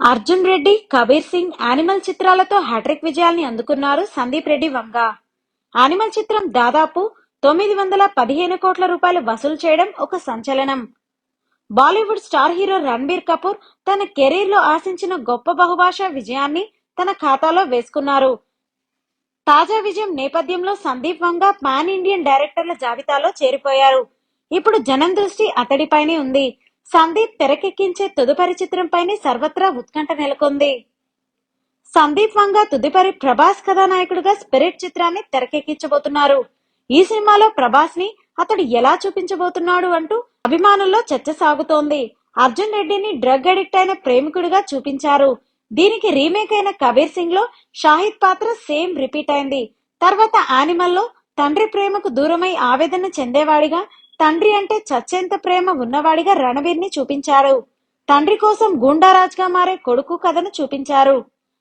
Arjun Reddy Kabir Singh Animal చిత్రాలతో hattrick విజయాల్ని అందుకున్నారు సందీప్ రెడ్డి వంగ. యానిమల్ చిత్రం దాదాపు తొమ్మిది వందల పదిహేను కోట్ల రూపాయలు వసూలు చేయడం ఒక సంచలనం. బాలీవుడ్ స్టార్ హీరో రణబీర్ కపూర్ తన కెరీర్లో ఆశించిన గొప్ప బహుభాషా విజయాన్ని తన ఖాతాలో వేసుకున్నారు. తాజా విజయం నేపథ్యంలో సందీప్ వంగ పాన్ ఇండియన్ డైరెక్టర్ల జాబితాలో చేరిపోయారు. ఇప్పుడు జనం దృష్టి అతడిపైనే ఉంది. సందీప్ తెరకెక్కించే తదుపరి చిత్రంపైనే సర్వత్రా ఉత్కంఠ నెలకొంది. సందీప్ వంగ తుదిపరి ప్రభాస్ కథానాయకుడిగా స్పిరిట్ చిత్రాన్ని తెరకెక్కించబోతున్నారు. ఈ సినిమాలో ప్రభాస్ని అతడు ఎలా చూపించబోతున్నాడు అంటూ అభిమానుల్లో చర్చ సాగుతోంది. అర్జున్ రెడ్డిని డ్రగ్ అడిక్ట్ అయిన ప్రేమికుడిగా చూపించారు. దీనికి రీమేక్ అయిన కబీర్ సింగ్లో షాహిద్ పాత్ర సేమ్ రిపీట్ అయింది. తర్వాత యానిమల్లో తండ్రి ప్రేమకు దూరమై ఆవేదన చెందేవాడిగా తండ్రి అంటే చచ్చేంత ప్రేమ ఉన్నవాడిగా రణబీర్ని చూపించారు. తండ్రి కోసం గూండారాజ్గా మారే కొడుకు కథను చూపించారు.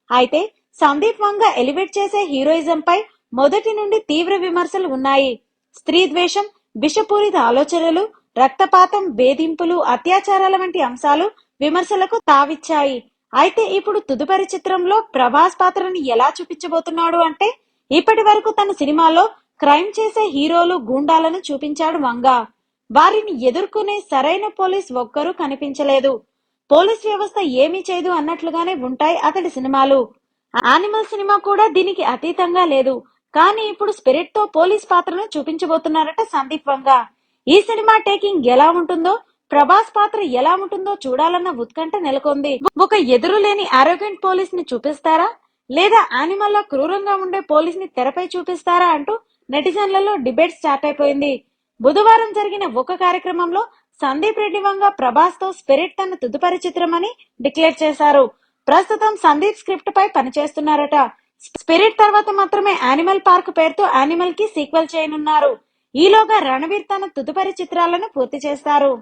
అయితే సందీప్ వంగ ఎలివేట్ చేసే హీరోయిజం పై మొదటి నుండి తీవ్ర విమర్శలు ఉన్నాయి. స్త్రీ ద్వేషం విషపూరిత ఆలోచనలు రక్తపాతం వేధింపులు అత్యాచారాల వంటి అంశాలు విమర్శలకు తావిచ్చాయి. అయితే ఇప్పుడు తుదుపరి చిత్రంలో ప్రభాస్ పాత్రని ఎలా చూపించబోతున్నాడు అంటే ఇప్పటి వరకు తన సినిమాలో క్రైమ్ చేసే హీరోలు గూండాలను చూపించాడు వంగ. వారిని ఎదుర్కొనే సరైన పోలీస్ ఒక్కరూ కనిపించలేదు. పోలీస్ వ్యవస్థ ఏమీ చేయదు అన్నట్లుగానే ఉంటాయి అతడి సినిమాలు. యానిమల్ సినిమా కూడా దీనికి అతీతంగా లేదు. కానీ ఇప్పుడు స్పిరిట్తో పోలీస్ పాత్రను చూపించబోతున్నారట సందీప్ వంగ. ఈ సినిమా టేకింగ్ ఎలా ఉంటుందో ప్రభాస్ పాత్ర ఎలా ఉంటుందో చూడాలన్న ఉత్కంఠ నెలకొంది. ఒక ఎదురులేని ఆరోగెంట్ పోలీస్ని చూపిస్తారా? లేదా యానిమల్లో క్రూరంగా ఉండే పోలీస్ని తెరపై చూపిస్తారా అంటూ నెటిజన్లలో డిబేట్ స్టార్ట్ అయిపోయింది. బుధవారం జరిగిన ఒక కార్యక్రమంలో సందీప్ రెడ్డి వంగ ప్రభాస్తో స్పిరిట్ తన తుదుపరి చిత్రమని డిక్లేర్ చేశారు. ప్రస్తుతం సందీప్ స్క్రిప్ట్ పై పనిచేస్తున్నారట. స్పిరిట్ తర్వాత మాత్రమే యానిమల్ పార్క్ పేరుతో యానిమల్కి సీక్వెల్ చేయనున్నారు. ఈలోగా రణవీర్ తన తుదుపరి చిత్రాలను పూర్తి చేస్తారు.